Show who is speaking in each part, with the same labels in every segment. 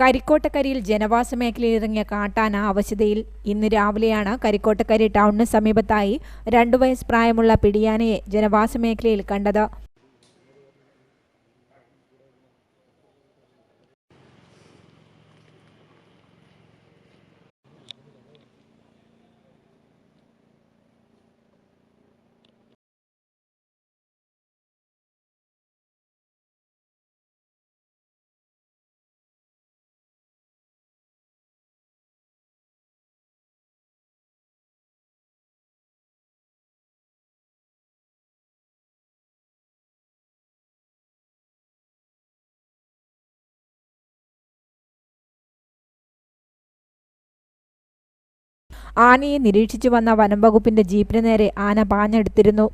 Speaker 1: കരിക്കോട്ടക്കരിയിൽ ജനവാസ മേഖലയിൽ ഇറങ്ങിയ കാട്ടാന അവശതയിൽ ഇന്ന് രാവിലെയാണ് കരിക്കോട്ടക്കരി ടൗണിന് സമീപത്തായി രണ്ടു വയസ്സ് പ്രായമുള്ള പിടിയാനയെ ജനവാസ മേഖലയിൽ കണ്ടത്. ആനയെ നിരീക്ഷിച്ചു വന്ന വനംവകുപ്പിന്റെ ജീപ്പിന് നേരെ ആന പാഞ്ഞെടുത്തിരുന്നു.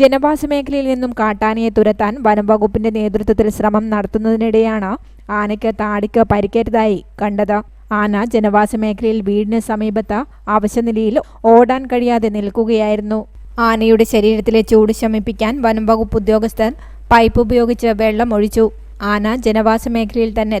Speaker 1: ജനവാസ മേഖലയിൽ നിന്നും കാട്ടാനയെ തുരത്താൻ വനംവകുപ്പിന്റെ നേതൃത്വത്തിൽ ശ്രമം നടത്തുന്നതിനിടെയാണ് ആനയ്ക്ക് താടിക്ക് പരിക്കേറ്റതായി കണ്ടത്. ആന ജനവാസ മേഖലയിൽ വീടിന് സമീപത്ത് അവശനിലയിൽ ഓടാൻ കഴിയാതെ നിൽക്കുകയായിരുന്നു. ആനയുടെ ശരീരത്തിലെ ചൂട് ശമിപ്പിക്കാൻ വനം വകുപ്പ് ഉദ്യോഗസ്ഥർ പൈപ്പ് ഉപയോഗിച്ച് വെള്ളം ഒഴിച്ചു. ആന ജനവാസ മേഖലയിൽ തന്നെ